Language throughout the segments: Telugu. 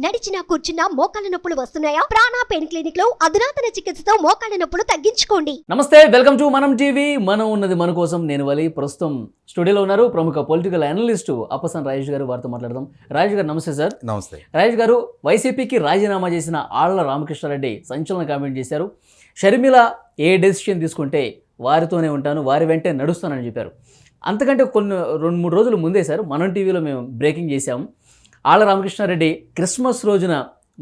నడిచినా కూర్చున్నా మోకాళ్ళ నొప్పులు వస్తున్నాయా? ప్రాణా పెయిన్ క్లినిక్లో అధునాతన చికిత్సతో మోకాళ్ళ నొప్పులు తగ్గించుకోండి. నమస్తే వెల్కమ్ టు మనం టీవీ. మనం ఉన్నది మన కోసం. నేను వలి. ప్రస్తుతం స్టూడియోలో ఉన్నారు ప్రముఖ పొలిటికల్ అనలిస్టు అప్పసన్ రాజేష్ గారు. వారితో మాట్లాడదాం. రాజేష్ గారు నమస్తే సార్. నమస్తే. రాజేష్ గారు వైసీపీకి రాజీనామా చేసిన ఆళ్ళ రామకృష్ణారెడ్డి సంచలన కామెంట్ చేశారు. షర్మిల ఏ డెసిషన్ తీసుకుంటే వారితోనే ఉంటాను వారి వెంటే నడుస్తానని చెప్పారు. అంతకంటే కొన్ని రెండు మూడు రోజుల ముందే సార్ మనం టీవీలో మేము బ్రేకింగ్ చేశాము ఆళ్ళ రామకృష్ణారెడ్డి క్రిస్మస్ రోజున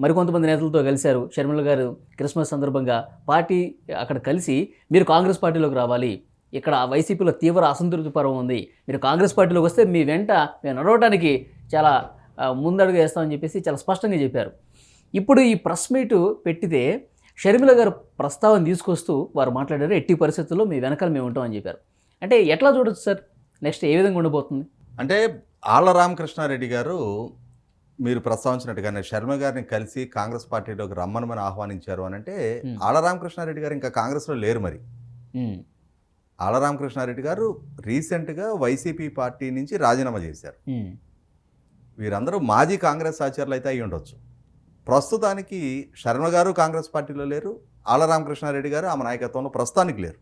మరికొంతమంది నేతలతో కలిశారు. షర్మిల గారు క్రిస్మస్ సందర్భంగా పార్టీ అక్కడ కలిసి మీరు కాంగ్రెస్ పార్టీలోకి రావాలి. ఇక్కడ వైసీపీలో తీవ్ర అసంతృప్తి పర్వం ఉంది. మీరు కాంగ్రెస్ పార్టీలోకి వస్తే మీ వెంట మేము నడవడానికి చాలా ముందడుగు వేస్తామని చెప్పేసి చాలా స్పష్టంగా చెప్పారు. ఇప్పుడు ఈ ప్రెస్ మీట్ పెట్టితే షర్మిల గారు ప్రస్తావన తీసుకొస్తూ వారు మాట్లాడారు. ఎట్టి పరిస్థితుల్లో మీ వెనకాల మేము ఉంటామని చెప్పారు. అంటే ఎట్లా చూడొచ్చు సార్? నెక్స్ట్ ఏ విధంగా ఉండబోతుంది? అంటే ఆళ్ళ రామకృష్ణారెడ్డి గారు మీరు ప్రస్తావించినట్టుగానే శర్మ గారిని కలిసి కాంగ్రెస్ పార్టీలోకి రమ్మనమని ఆహ్వానించారు అని అంటే Hmm. ఆళ్ళ రామకృష్ణారెడ్డి గారు ఇంకా కాంగ్రెస్లో లేరు మరి. ఉమ్, ఆళ్ళ రామకృష్ణారెడ్డి గారు రీసెంట్గా వైసీపీ పార్టీ నుంచి రాజీనామా చేశారు. వీరందరూ మాజీ కాంగ్రెస్ ఆచార్యులు అయితే అయి ఉండొచ్చు. ప్రస్తుతానికి శర్మ గారు కాంగ్రెస్ పార్టీలో లేరు ఆళ్ళ రామకృష్ణారెడ్డి గారు ఆమె నాయకత్వంలో ప్రస్తుతానికి లేరు.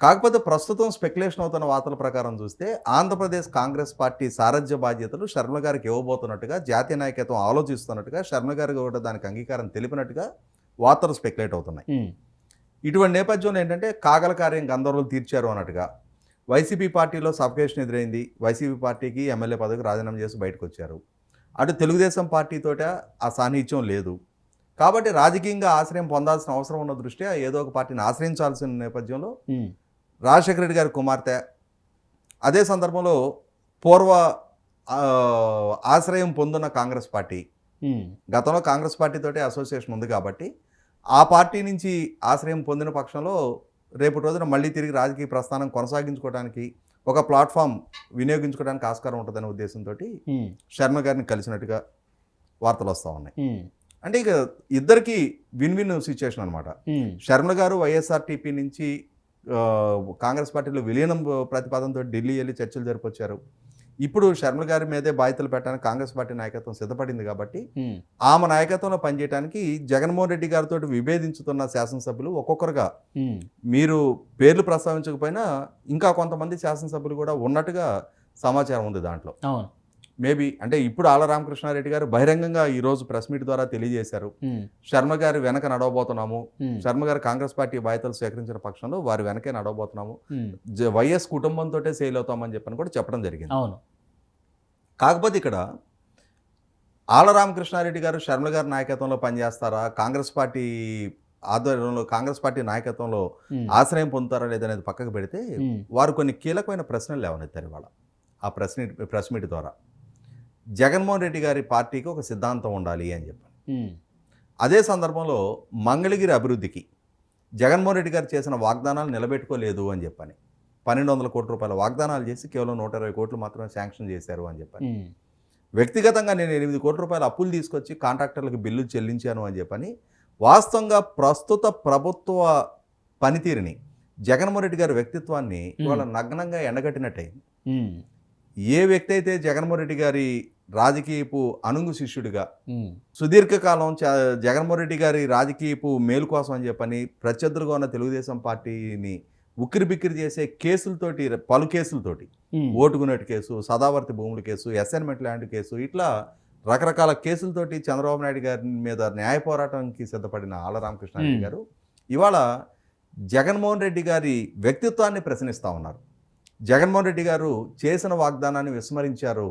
కాకపోతే ప్రస్తుతం స్పెక్యులేషన్ అవుతున్న వార్తల ప్రకారం చూస్తే ఆంధ్రప్రదేశ్ కాంగ్రెస్ పార్టీ సారథ్య బాధ్యతలు శర్మ గారికి ఇవ్వబోతున్నట్టుగా జాతీయ నాయకత్వం ఆలోచిస్తున్నట్టుగా శర్మ గారు కూడా దానికి అంగీకారం తెలిపినట్టుగా వార్తలు స్పెక్యులేట్ అవుతున్నాయి. ఇటువంటి నేపథ్యంలో ఏంటంటే కాగల కార్యం గందరగోలు తీర్చారు అన్నట్టుగా. వైసీపీ పార్టీలో సఫకేషన్ ఎదురైంది. వైసీపీ పార్టీకి ఎమ్మెల్యే పదవికి రాజీనామా చేసి బయటకు వచ్చారు అటు తెలుగుదేశం పార్టీతోట ఆ సాన్నిహిత్యం లేదు. కాబట్టి రాజకీయంగా ఆశ్రయం పొందాల్సిన అవసరం ఉన్న దృష్ట్యా ఏదో ఒక పార్టీని ఆశ్రయించాల్సిన నేపథ్యంలో రాజశేఖర రెడ్డి గారి కుమార్తె. అదే సందర్భంలో పూర్వ ఆశ్రయం పొందిన కాంగ్రెస్ పార్టీ. గతంలో కాంగ్రెస్ పార్టీతోటి అసోసియేషన్ ఉంది కాబట్టి ఆ పార్టీ నుంచి ఆశ్రయం పొందిన పక్షంలో రేపు రోజున మళ్ళీ తిరిగి రాజకీయ ప్రస్థానం కొనసాగించుకోవడానికి ఒక ప్లాట్ఫామ్ వినియోగించుకోవడానికి ఆస్కారం ఉంటుందనే ఉద్దేశంతో శర్మ గారిని కలిసినట్టుగా వార్తలు వస్తూ ఉన్నాయి. అంటే ఇక ఇద్దరికి విన్ విన్ సిచ్యుయేషన్ అనమాట శర్మ గారు వైఎస్ఆర్టీపీ నుంచి కాంగ్రెస్ పార్టీలో విలీనం ప్రతిపాదనతో ఢిల్లీ వెళ్ళి చర్చలు జరిపొచ్చారు. ఇప్పుడు శర్మ గారి మీదే బాధ్యతలు పెట్టడానికి కాంగ్రెస్ పార్టీ నాయకత్వం సిద్ధపడింది కాబట్టి ఆమె నాయకత్వంలో పనిచేయడానికి జగన్మోహన్ రెడ్డి గారితో విభేదించుతున్న శాసనసభ్యులు ఒక్కొక్కరుగా. మీరు పేర్లు ప్రస్తావించకపోయినా ఇంకా కొంతమంది శాసనసభ్యులు కూడా ఉన్నట్టుగా సమాచారం ఉంది దాంట్లో. మేబీ అంటే ఇప్పుడు ఆల రామకృష్ణారెడ్డి గారు బహిరంగంగా ఈ రోజు ప్రెస్ మీట్ ద్వారా తెలియజేశారు. శర్మ గారి వెనక నడవబోతున్నాము. శర్మ గారు కాంగ్రెస్ పార్టీ బాధ్యతలు స్వీకరించిన పక్షంలో వారి వెనకే నడవబోతున్నాము. వైఎస్ కుటుంబంతో సేల్ అవుతామని చెప్పని కూడా చెప్పడం జరిగింది. అవును. కాకపోతే ఇక్కడ ఆల రామకృష్ణారెడ్డి గారు శర్మ గారి నాయకత్వంలో పనిచేస్తారా? కాంగ్రెస్ పార్టీ ఆధ్వర్యంలో కాంగ్రెస్ పార్టీ నాయకత్వంలో ఆశ్రయం పొందుతారా లేదనేది పక్కకు పెడితే వారు కొన్ని కీలకమైన ప్రశ్నలు లేవనెత్తారు ఇవాళ ఆ ప్రెస్ మీట్ ప్రెస్ మీట్ ద్వారా. జగన్మోహన్ రెడ్డి గారి పార్టీకి ఒక సిద్ధాంతం ఉండాలి అని చెప్పారు ఉమ్, అదే సందర్భంలో మంగళగిరి అభివృద్ధికి జగన్మోహన్ రెడ్డి గారు చేసిన వాగ్దానాలు నిలబెట్టుకోలేదు అని చెప్పని. పన్నెండు వందల కోట్ల రూపాయల వాగ్దానాలు చేసి కేవలం నూట ఇరవై కోట్లు మాత్రమే శాంక్షన్ చేశారు అని చెప్పని. వ్యక్తిగతంగా నేను ఎనిమిది కోట్ల రూపాయల అప్పులు తీసుకొచ్చి కాంట్రాక్టర్లకు బిల్లు చెల్లించాను అని చెప్పని వాస్తవంగా ప్రస్తుత ప్రభుత్వ పనితీరుని జగన్మోహన్ రెడ్డి గారి వ్యక్తిత్వాన్ని ఇవాళ నగ్నంగా ఎండగట్టినట్టయింది. ఏ వ్యక్తి అయితే జగన్మోహన్ రెడ్డి గారి రాజకీయపు అనుంగు శిష్యుడిగా సుదీర్ఘకాలం జగన్మోహన్ రెడ్డి గారి రాజకీయపు మేలు కోసం అని చెప్పని ప్రత్యర్థులుగా ఉన్న తెలుగుదేశం పార్టీని ఉక్కిరి బిక్కిరి చేసే కేసులతోటి పలు కేసులతోటి ఓటుకునేటి కేసు సదావర్తి భూముల కేసు అసైన్మెంట్ ల్యాండ్ కేసు ఇట్లా రకరకాల కేసులతోటి చంద్రబాబు నాయుడు గారి మీద న్యాయ పోరాటానికి సిద్ధపడిన ఆల రామకృష్ణారెడ్డి. గారు ఇవాళ జగన్మోహన్ రెడ్డి గారి వ్యక్తిత్వాన్ని ప్రశ్నిస్తూ ఉన్నారు. జగన్మోహన్ రెడ్డి గారు చేసిన వాగ్దానాన్ని విస్మరించారు.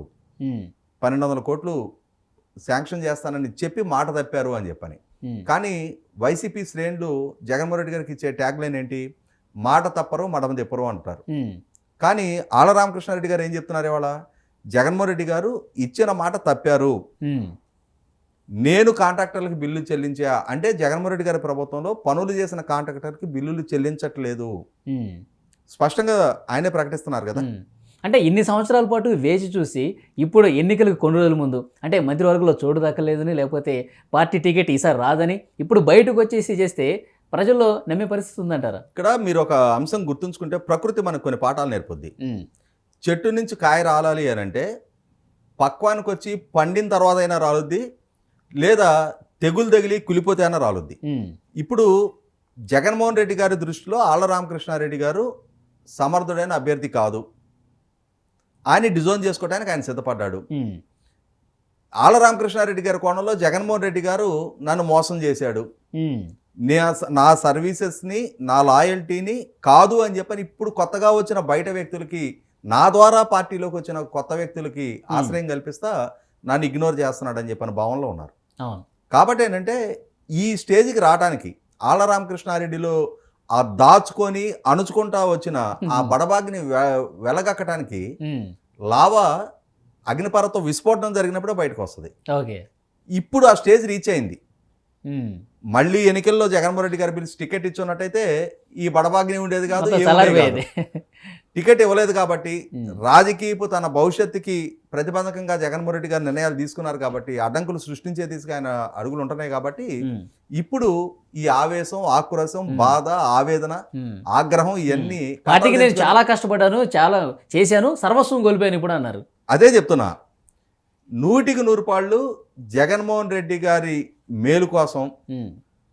పన్నెండు వందల కోట్లు శాంక్షన్ చేస్తానని చెప్పి మాట తప్పారు అని చెప్పని. కానీ వైసీపీ శ్రేణులు జగన్మోహన్ రెడ్డి గారికి ఇచ్చే ట్యాగ్ లైన్ ఏంటి? మాట తప్పరు మడమ తెప్పరు అంటారు. కానీ ఆల రామకృష్ణారెడ్డి గారు ఏం చెప్తున్నారు ఇవాళ? జగన్మోహన్ రెడ్డి గారు ఇచ్చిన మాట తప్పారు. నేను కాంట్రాక్టర్లకు బిల్లు చెల్లించా అంటే జగన్మోహన్ రెడ్డి గారి ప్రభుత్వంలో పనులు చేసిన కాంట్రాక్టర్కి బిల్లులు చెల్లించట్లేదు. స్పష్టంగా ఆయనే ప్రకటిస్తున్నారు కదా. అంటే ఇన్ని సంవత్సరాల పాటు వేచి చూసి ఇప్పుడు ఎన్నికలకు కొన్ని రోజుల ముందు అంటే మంత్రివర్గంలో చోటు దక్కలేదని లేకపోతే పార్టీ టికెట్ ఈసారి రాదని ఇప్పుడు బయటకు వచ్చేసి చేస్తే ప్రజల్లో నమ్మే పరిస్థితి ఉందంటారా? ఇక్కడ మీరు ఒక అంశం గుర్తుంచుకుంటే ప్రకృతి మనకు కొన్ని పాఠాలు నేర్పుద్ది. చెట్టు నుంచి కాయ రాలాలి అని అంటే పక్వానికి వచ్చి పండిన తర్వాత అయినా రాలుద్ది లేదా తెగులు తగిలి కులిపోతే అన్న రాలుద్ది. ఇప్పుడు జగన్మోహన్ రెడ్డి గారి దృష్టిలో ఆళ్ళ రామకృష్ణారెడ్డి గారు సమర్థుడైన అభ్యర్థి కాదు. ఆయన డిజోన్ చేసుకోవడానికి ఆయన సిద్ధపడ్డాడు. ఆళ్ళ రామకృష్ణారెడ్డి గారి కోణంలో జగన్మోహన్ రెడ్డి గారు నన్ను మోసం చేశాడు. నే- నా సర్వీసెస్ని నా లాయల్టీని కాదు అని చెప్పని ఇప్పుడు కొత్తగా వచ్చిన బయట వ్యక్తులకి నా ద్వారా పార్టీలోకి వచ్చిన కొత్త వ్యక్తులకి ఆశ్రయం కల్పిస్తా నన్ను ఇగ్నోర్ చేస్తున్నాడు అని చెప్పిన భావనలో ఉన్నారు. కాబట్టి ఏంటంటే ఈ స్టేజ్కి రావడానికి ఆళ్ళ రామకృష్ణారెడ్డిలో ఆ దాచుకొని అణుచుకుంటా వచ్చిన ఆ బడబాగ్ని వెలగక్కటానికి లావా అగ్నిపర్వతం విస్ఫోటనం జరిగినప్పుడే బయటకు వస్తుంది. ఇప్పుడు ఆ స్టేజ్ రీచ్ అయింది. మళ్ళీ ఎన్నికల్లో జగన్మోహన్ రెడ్డి గారు పిలిచి టికెట్ ఇచ్చున్నట్టయితే ఈ బడబాగ్ని ఉండేది కాదు టికెట్ ఇవ్వలేదు కాబట్టి రాజకీయపు తన భవిష్యత్తుకి ప్రతిబంధకంగా జగన్మోహన్ రెడ్డి గారు నిర్ణయాలు తీసుకున్నారు కాబట్టి అడ్డంకులు సృష్టించే తీసుకు ఆయన అడుగులు ఉంటున్నాయి కాబట్టి ఇప్పుడు ఈ ఆవేశం ఆక్రోశం. బాధ ఆవేదన. ఆగ్రహం ఇవన్నీ పార్టీకి నేను చాలా కష్టపడ్డాను చాలా చేశాను సర్వస్వం కోల్పోయాను ఇప్పుడు అన్నారు. అదే చెప్తున్నా. నూటికి నూరు పాళ్ళు జగన్మోహన్ రెడ్డి గారి మేలు కోసం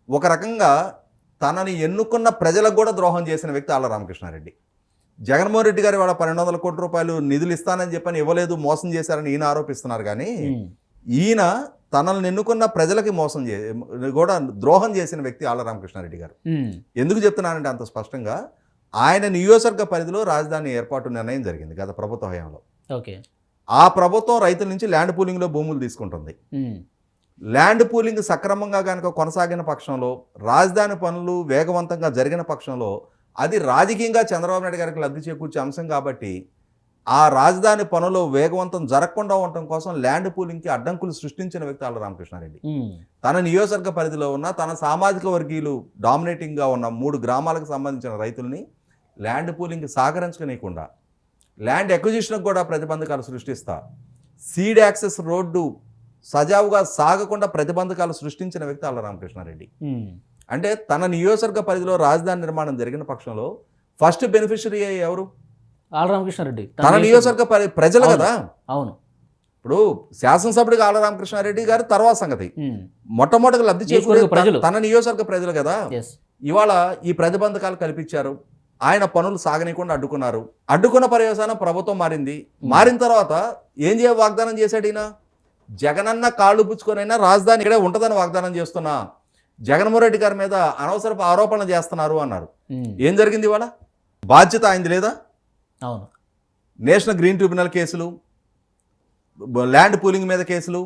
ఒక రకంగా తనని ఎన్నుకున్న ప్రజలకు కూడా ద్రోహం చేసిన వ్యక్తి ఆళ్ళ రామకృష్ణారెడ్డి. జగన్మోహన్ రెడ్డి గారు వాళ్ళ పన్నెండు వందల కోట్ల రూపాయలు నిధులు ఇస్తానని చెప్పని ఇవ్వలేదు మోసం చేశారని ఈయన ఆరోపిస్తున్నారు కానీ ఈయన తనల్ని ఎన్నుకున్న ప్రజలకి మోసం చే కూడా ద్రోహం చేసిన వ్యక్తి ఆళ్ళ రామకృష్ణారెడ్డి గారు. ఎందుకు చెప్తున్నానంటే అంత స్పష్టంగా ఆయన నియోజకవర్గ పరిధిలో రాజధాని ఏర్పాటు నిర్ణయం జరిగింది గత ప్రభుత్వ హయాంలో. ఓకే. ఆ ప్రభుత్వం రైతుల నుంచి ల్యాండ్ పూలింగ్లో భూములు తీసుకుంటుంది. ల్యాండ్ పూలింగ్ సక్రమంగా కనుక కొనసాగిన పక్షంలో రాజధాని పనులు వేగవంతంగా జరిగిన పక్షంలో అది రాజకీయంగా చంద్రబాబు నాయుడు గారికి లబ్ధి చేకూర్చే అంశం కాబట్టి ఆ రాజధాని పనులు వేగవంతం జరగకుండా ఉండటం కోసం ల్యాండ్ పూలింగ్కి అడ్డంకులు సృష్టించిన వ్యక్తి ఆళ్ళ రామకృష్ణారెడ్డి. తన నియోజకవర్గ పరిధిలో ఉన్న తన సామాజిక వర్గీయులు డామినేటింగ్గా ఉన్న మూడు గ్రామాలకు సంబంధించిన రైతుల్ని ల్యాండ్ పూలింగ్కి సహకరించనీయకుండా ల్యాండ్ ఎక్విజిషన్కి కూడా ప్రతిబంధకాలు సృష్టిస్తా సీడ్ యాక్సెస్ రోడ్డు సజావుగా సాగకుండా ప్రతిబంధకాలు సృష్టించిన వ్యక్తి ఆళ్ళ రామకృష్ణారెడ్డి. అంటే తన నియోజకవర్గ పరిధిలో రాజధాని నిర్మాణం జరిగిన పక్షంలో ఫస్ట్ బెనిఫిషరీ ఎవరు? ఆళ్ళ రామకృష్ణారెడ్డి తన నియోజకవర్గ పరి ప్రజలు. కదా? అవును. ఇప్పుడు శాసనసభ్యుడిగా ఆళ్ళ రామకృష్ణారెడ్డి గారు తర్వాత సంగతి. మొట్టమొదటిగా లబ్ధి ప్రజలు. తన నియోజకవర్గ ప్రజలు కదా? ఇవాళ ఈ ప్రతిబంధకాలు కల్పించారు. ఆయన పనులు సాగనీయకుండా అడ్డుకున్నారు. అడ్డుకున్న పర్యవసానం ప్రభుత్వం మారింది. మారిన తర్వాత ఏం చేయ వాగ్దానం చేశాడు ఈయన? జగనన్న కాళ్ళు పుచ్చుకొనైనా రాజధాని ఇక్కడే ఉంటుందని వాగ్దానం చేస్తున్నా. జగన్మోహన్ రెడ్డి గారి మీద అనవసరపు ఆరోపణలు చేస్తున్నారు అన్నారు. ఏం జరిగింది ఇవాళ? బాధ్యత ఆయనది లేదా? అవును. నేషనల్ గ్రీన్ ట్రిబ్యునల్ కేసులు ల్యాండ్ పూలింగ్ మీద కేసులు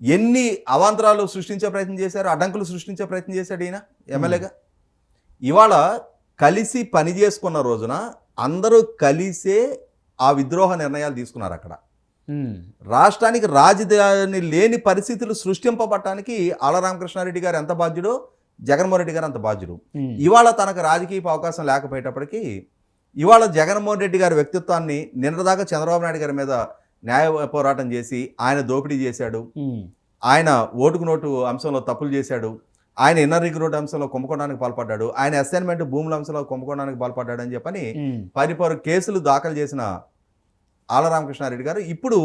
ఎన్ని అవాంతరాలు సృష్టించే ప్రయత్నం చేశారు అడ్డంకులు సృష్టించే ప్రయత్నం చేశాడు ఈయన ఎమ్మెల్యేగా? ఇవాళ కలిసి పని చేసుకున్న రోజున అందరూ కలిసే ఆ విద్రోహ నిర్ణయాలు తీసుకున్నారు అక్కడ. రాష్ట్రానికి రాజధాని లేని పరిస్థితులు సృష్టింపబడటానికి ఆళ్ళ రామకృష్ణారెడ్డి గారు ఎంత బాధ్యుడో జగన్మోహన్ రెడ్డి గారు అంత బాధ్యుడు. ఇవాళ తనకు రాజకీయ అవకాశం లేకపోయేటప్పటికీ ఇవాళ జగన్మోహన్ రెడ్డి గారి వ్యక్తిత్వాన్ని నిన్నదాకా చంద్రబాబు నాయుడు గారి మీద న్యాయ పోరాటం చేసి ఆయన దోపిడీ చేశాడు. ఆయన ఓటుకు నోటు అంశంలో తప్పులు చేశాడు. ఆయన ఇన్నర్ రింగ్ రోడ్ అంశంలో కుంభకోణానికి పాల్పడ్డాడు. ఆయన అసైన్మెంట్ భూముల అంశంలో కుంభకోణానికి పాల్పడ్డాడు అని చెప్పని పరిపరు కేసులు దాఖలు చేసిన ఆల రామకృష్ణారెడ్డి గారు. ఇప్పుడు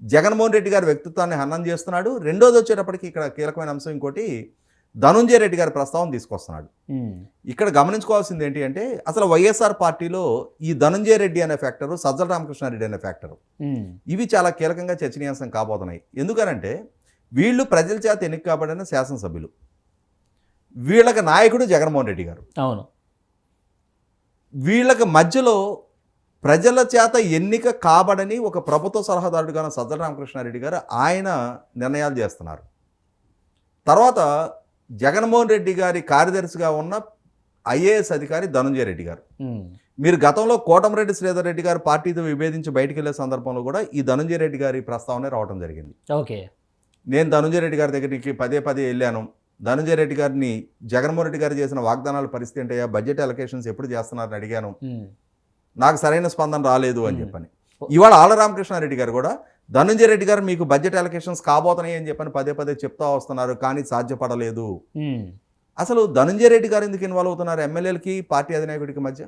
జగన్మోహన్ రెడ్డి గారి వ్యక్తిత్వాన్ని హననం చేస్తున్నాడు. రెండోది వచ్చేటప్పటికి ఇక్కడ కీలకమైన అంశం ఇంకోటి ధనుంజయ రెడ్డి గారి ప్రస్తావన తీసుకొస్తున్నాడు. ఇక్కడ గమనించుకోవాల్సింది ఏంటి అంటే అసలు వైఎస్ఆర్ పార్టీలో ఈ ధనుంజయ రెడ్డి అనే ఫ్యాక్టరు సజ్జల రామకృష్ణారెడ్డి అనే ఫ్యాక్టరు ఇవి చాలా కీలకంగా చర్చనీయాంశం కాబోతున్నాయి. ఎందుకనంటే వీళ్ళు ప్రజల చేత ఎన్నిక కాబడిన శాసనసభ్యులు. వీళ్ళకి నాయకుడు జగన్మోహన్ రెడ్డి గారు. అవును. వీళ్ళకి మధ్యలో ప్రజల చేత ఎన్నిక కాబడని ఒక ప్రభుత్వ సలహాదారుడుగా ఉన్న సజ్జల రామకృష్ణారెడ్డి గారు ఆయన నిర్ణయాలు చేస్తున్నారు. తర్వాత జగన్మోహన్ రెడ్డి గారి కార్యదర్శిగా ఉన్న ఐఏఎస్ అధికారి ధనుంజయ రెడ్డి గారు. మీరు గతంలో కోటమిరెడ్డి శ్రీధర్ రెడ్డి గారు పార్టీతో విభేదించి బయటికి వెళ్ళే సందర్భంలో కూడా ఈ ధనుంజయ రెడ్డి గారి ప్రస్తావన రావడం జరిగింది. ఓకే. నేను ధనుంజయ రెడ్డి గారి దగ్గరికి పదే పదే వెళ్ళాను. ధనుంజయ రెడ్డి గారిని జగన్మోహన్ రెడ్డి గారు చేసిన వాగ్దానాల పరిస్థితి ఏంటయ్యా? బడ్జెట్ అలొకేషన్స్ ఎప్పుడు చేస్తున్నారని అడిగాను. నాకు సరైన స్పందన రాలేదు అని. చెప్పని. ఇవాళ ఆళ్ళ రామకృష్ణారెడ్డి గారు కూడా ధనుంజయ రెడ్డి గారు మీకు బడ్జెట్ అలొకేషన్స్ కాబోతున్నాయి అని చెప్పని పదే పదే చెప్తా వస్తున్నారు కానీ సాధ్యపడలేదు. అసలు ధనుంజయ రెడ్డి గారు ఎందుకు ఇన్వాల్వ్ అవుతున్నారు ఎమ్మెల్యేలకి పార్టీ అధినాయకుడికి మధ్య?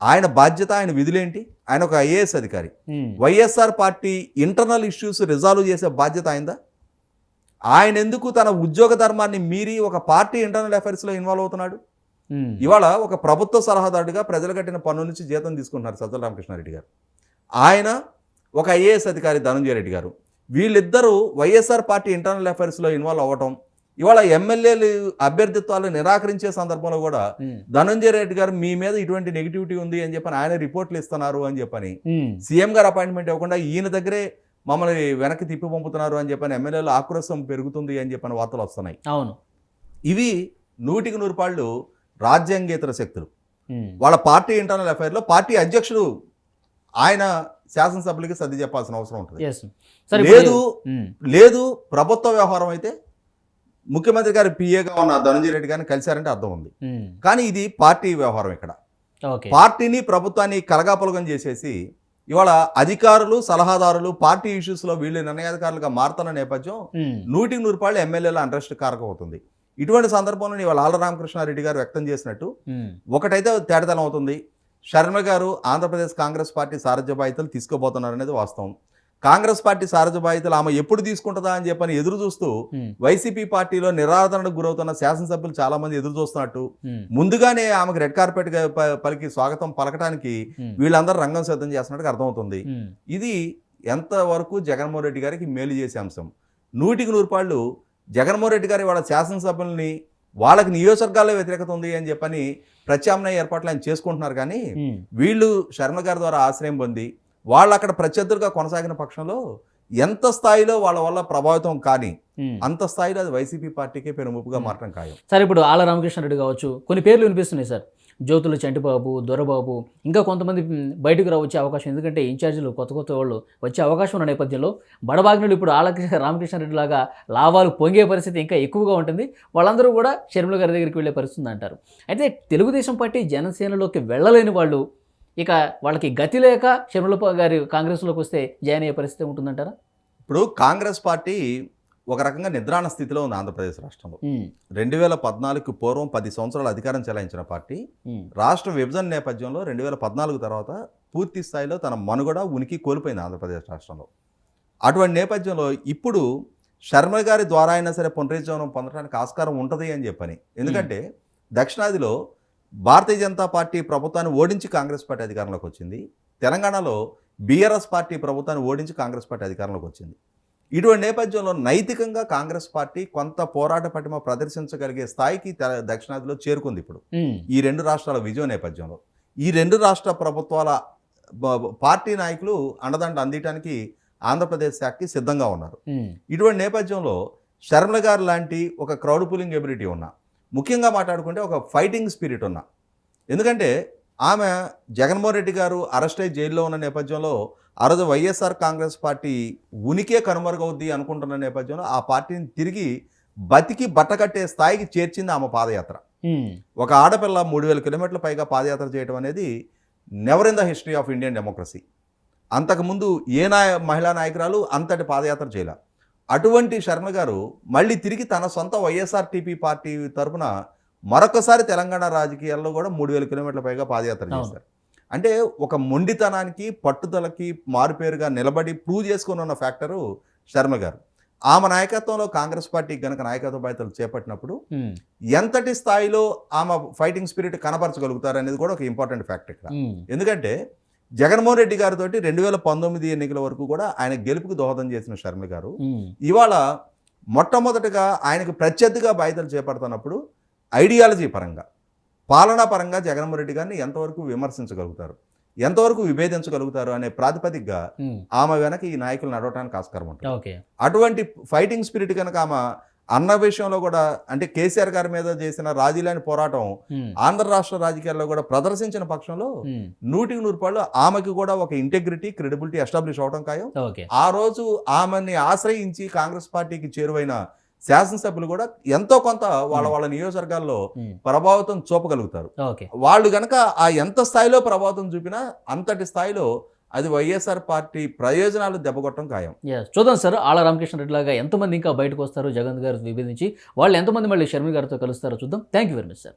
ఆయన బాధ్యత ఆయన విధులేంటి? ఆయన ఒక ఐఏఎస్ అధికారి. YSR party internal issues resolve చేసే బాధ్యత అయిందా ఆయన ఎందుకు తన ఉద్యోగ ధర్మాన్ని మీరి ఒక పార్టీ ఇంటర్నల్ అఫైర్స్లో ఇన్వాల్వ్ అవుతున్నాడు. ఇవాళ ఒక ప్రభుత్వ సలహాదారుడిగా ప్రజలు కట్టిన పన్ను నుంచి జీతం తీసుకుంటున్నారు సజ్జల రామకృష్ణారెడ్డి గారు. ఆయన ఒక ఐఏఎస్ అధికారి ధనంజయ రెడ్డి గారు. వీళ్ళిద్దరూ వైఎస్ఆర్ పార్టీ ఇంటర్నల్ అఫైర్స్లో ఇన్వాల్వ్ అవ్వటం ఇవాళ ఎమ్మెల్యేలు అభ్యర్థిత్వాలు నిరాకరించే సందర్భంలో కూడా. ధనంజయ రెడ్డి గారు మీ మీద ఇటువంటి నెగిటివిటీ ఉంది అని చెప్పని ఆయన రిపోర్ట్లు ఇస్తున్నారు అని చెప్పని. సీఎం గారు అపాయింట్మెంట్ ఇవ్వకుండా ఈయన దగ్గరే మమ్మల్ని వెనక్కి తిప్పి పంపుతున్నారు అని చెప్పని ఎమ్మెల్యేలు ఆక్రోశం పెరుగుతుంది అని చెప్పని వార్తలు వస్తున్నాయి. అవును. ఇవి నూటికి నూరు పాళ్ళు రాజ్యాంగేతర శక్తులు. వాళ్ళ పార్టీ ఇంటర్నల్ అఫైర్లో పార్టీ అధ్యక్షుడు ఆయన శాసనసభ్యులకి సర్ది చెప్పాల్సిన అవసరం ఉంటుంది లేదు. లేదు ప్రభుత్వ వ్యవహారం అయితే ముఖ్యమంత్రి గారి పిఏగా ఉన్న ధనంజయ రెడ్డి గారిని కలిశారంటే అర్థం ఉంది. కానీ ఇది పార్టీ వ్యవహారం ఇక్కడ పార్టీని ప్రభుత్వాన్ని కలగాపలగం చేసేసి ఇవాళ అధికారులు సలహాదారులు పార్టీ ఇష్యూస్లో వీళ్ళు నిర్ణయాధికారులుగా మారుతున్న నేపథ్యం. నూటికి నూరు పాళ్ళు ఎమ్మెల్యేల అంట్రెస్ట్ కారకం అవుతుంది ఇటువంటి సందర్భంలో ఇవాళ ఆళ్ళ రామకృష్ణారెడ్డి గారు వ్యక్తం చేసినట్టు. ఒకటైతే తేడతనం అవుతుంది శర్మ గారు ఆంధ్రప్రదేశ్ కాంగ్రెస్ పార్టీ సారథ్య బాధ్యతలు తీసుకోబోతున్నారు అనేది వాస్తవం కాంగ్రెస్ పార్టీ సారథ్య బాధ్యతలు ఆమె ఎప్పుడు తీసుకుంటుందా అని చెప్పని ఎదురు చూస్తూ. వైసీపీ పార్టీలో నిరాదరణకు గురవుతున్న శాసనసభ్యులు చాలా మంది ఎదురు చూస్తున్నట్టు. ముందుగానే ఆమెకు రెడ్ కార్పెట్ పలికి స్వాగతం పలకడానికి ఉమ్. వీళ్ళందరూ రంగం సిద్ధం చేస్తున్నట్టుగా అర్థమవుతుంది. ఇది ఎంతవరకు జగన్మోహన్ రెడ్డి గారికి మేలు చేసే అంశం నూటికి నూరు పాళ్ళు జగన్మోహన్ రెడ్డి గారి వాళ్ళ శాసనసభ్యుల్ని వాళ్ళకి నియోజకవర్గాల్లో వ్యతిరేకత ఉంది అని చెప్పని ప్రత్యామ్నాయ ఏర్పాట్లు ఆయన చేసుకుంటున్నారు కానీ. వీళ్ళు శర్మ గారి ద్వారా ఆశ్రయం పొంది వాళ్ళు అక్కడ ప్రత్యర్థులుగా కొనసాగిన పక్షంలో ఎంత స్థాయిలో వాళ్ళ వల్ల ప్రభావితం కానీ. అంత స్థాయిలో అది వైసీపీ పార్టీకే పెనుముప్పుగా మారటం ఖాయం సరే ఇప్పుడు ఆళ్ళ రామకృష్ణారెడ్డి కావచ్చు కొన్ని పేర్లు వినిపిస్తున్నాయి సార్ జ్యోతుల చంటిబాబు దొరబాబు ఇంకా కొంతమంది బయటకు రా వచ్చే అవకాశం. ఎందుకంటే ఇన్ఛార్జీలు కొత్త కొత్త వాళ్ళు వచ్చే అవకాశం ఉన్న నేపథ్యంలో బడబాగ్నులు ఇప్పుడు ఆలకృష్ణ రామకృష్ణారెడ్డి లాగా లాభాలు పొంగే పరిస్థితి ఇంకా ఎక్కువగా ఉంటుంది. వాళ్ళందరూ కూడా షర్మిల గారి దగ్గరికి వెళ్ళే పరిస్థితి అంటారు. అయితే తెలుగుదేశం పార్టీ జనసేనలోకి వెళ్ళలేని వాళ్ళు ఇక వాళ్ళకి గతి లేక షర్మిల గారి కాంగ్రెస్లోకి వస్తే జాయిన్ అయ్యే పరిస్థితి ఉంటుందంటారా? ఇప్పుడు కాంగ్రెస్ పార్టీ ఒక రకంగా నిద్రాణ స్థితిలో ఉంది ఆంధ్రప్రదేశ్ రాష్ట్రంలో. రెండు వేల పద్నాలుగు పూర్వం పది సంవత్సరాలు అధికారం చెలాయించిన పార్టీ. రాష్ట్ర విభజన నేపథ్యంలో రెండు వేల పద్నాలుగు తర్వాత పూర్తి స్థాయిలో తన మనుగడ ఉనికి కోల్పోయింది ఆంధ్రప్రదేశ్ రాష్ట్రంలో. అటువంటి నేపథ్యంలో ఇప్పుడు శర్మ గారి ద్వారా అయినా సరే పునరుజ్జీవనం పొందడానికి ఆస్కారం ఉంటుంది అని చెప్పని. ఎందుకంటే దక్షిణాదిలో భారతీయ జనతా పార్టీ ప్రభుత్వాన్ని ఓడించి కాంగ్రెస్ పార్టీ అధికారంలోకి వచ్చింది. తెలంగాణలో బీఆర్ఎస్ పార్టీ ప్రభుత్వాన్ని ఓడించి కాంగ్రెస్ పార్టీ అధికారంలోకి వచ్చింది. ఇటువంటి నేపథ్యంలో నైతికంగా కాంగ్రెస్ పార్టీ కొంత పోరాట పటిమ ప్రదర్శించగలిగే స్థాయికి దక్షిణాదిలో చేరుకుంది ఇప్పుడు. ఈ రెండు రాష్ట్రాల విజయ నేపథ్యంలో. ఈ రెండు రాష్ట్ర ప్రభుత్వాల పార్టీ నాయకులు అండదండ అందించడానికి ఆంధ్రప్రదేశ్ శాఖకి సిద్ధంగా ఉన్నారు. ఇటువంటి నేపథ్యంలో శర్మల గారు లాంటి ఒక క్రౌడ్ పులింగ్ ఎబిలిటీ ఉన్న ముఖ్యంగా మాట్లాడుకుంటే ఒక ఫైటింగ్ స్పిరిట్ ఉన్న ఎందుకంటే ఆమె జగన్మోహన్ రెడ్డి గారు అరెస్ట్ అయ్యి జైల్లో ఉన్న నేపథ్యంలో ఆ రోజు వైఎస్ఆర్ కాంగ్రెస్ పార్టీ ఉనికే కనుమరుగవుద్ది అనుకుంటున్న నేపథ్యంలో ఆ పార్టీని తిరిగి బతికి బట్టకట్టే స్థాయికి చేర్చింది ఆమె పాదయాత్ర. ఒక ఆడపిల్ల మూడు వేల కిలోమీటర్ల పైగా పాదయాత్ర చేయడం అనేది never in the history of Indian democracy అంతకుముందు ఏ నాయ మహిళా నాయకురాలు అంతటి పాదయాత్ర చేయలే. అటువంటి శర్మ గారు మళ్ళీ తిరిగి తన సొంత వైఎస్ఆర్టీపీ పార్టీ తరపున మరొకసారి తెలంగాణ రాజకీయాల్లో కూడా మూడు వేల కిలోమీటర్ల పైగా పాదయాత్ర. చేశారు. అంటే ఒక మొండితనానికి పట్టుదలకి మారుపేరుగా నిలబడి ప్రూవ్ చేసుకుని ఉన్న ఫ్యాక్టరు శర్మ గారు. ఆమె నాయకత్వంలో కాంగ్రెస్ పార్టీ గనక నాయకత్వ బాధ్యతలు చేపట్టినప్పుడు ఎంతటి స్థాయిలో ఆమె ఫైటింగ్ స్పిరిట్ కనపరచగలుగుతారు అనేది కూడా ఒక ఇంపార్టెంట్ ఫ్యాక్ట్ ఇక్కడ. ఎందుకంటే జగన్మోహన్ రెడ్డి గారితో రెండు వేల పంతొమ్మిది ఎన్నికల వరకు కూడా ఆయన గెలుపుకు దోహదం చేసిన షర్మిల గారు. ఇవాళ మొట్టమొదటిగా ఆయనకు ప్రత్యర్థిగా బాధ్యతలు చేపడుతున్నప్పుడు ఐడియాలజీ పరంగా పాలనా పరంగా జగన్మోహన్ రెడ్డి గారిని ఎంతవరకు విమర్శించగలుగుతారు? ఎంతవరకు విభేదించగలుగుతారు అనే ప్రాతిపదికగా ఆమె వెనక ఈ నాయకులు నడవడానికి ఆస్కారం ఉంటుంది. అటువంటి ఫైటింగ్ స్పిరిట్ కనుక ఆమె అన్న విషయంలో కూడా అంటే కేసీఆర్ గారి మీద చేసిన రాజీలేని పోరాటం ఆంధ్ర రాష్ట్ర రాజకీయాల్లో కూడా ప్రదర్శించిన పక్షంలో నూటికి నూరు పాళ్ళు ఆమెకి కూడా ఒక ఇంటెగ్రిటీ క్రెడిబిలిటీ ఎస్టాబ్లిష్ అవడం ఖాయం. ఆ రోజు ఆమెని ఆశ్రయించి కాంగ్రెస్ పార్టీకి చేరువైన శాసనసభ్యులు కూడా ఎంతో కొంత వాళ్ళ వాళ్ళ నియోజకవర్గాల్లో ప్రభావితం చూపగలుగుతారు. ఓకే. వాళ్ళు గనక ఆ ఎంత స్థాయిలో ప్రభావితం చూపినా అంతటి స్థాయిలో అది వైఎస్ఆర్ పార్టీ ప్రయోజనాలు దెబ్బకొట్టడం ఖాయం. చూద్దాం సార్ ఆళ్ళ రామకృష్ణ రెడ్డి లాగా ఎంతమంది ఇంకా బయటకు వస్తారు జగన్ గారు విభేదించి వాళ్ళు ఎంతమంది మళ్ళీ షర్మి గారితో కలుస్తారో చూద్దాం. Thank you very much sir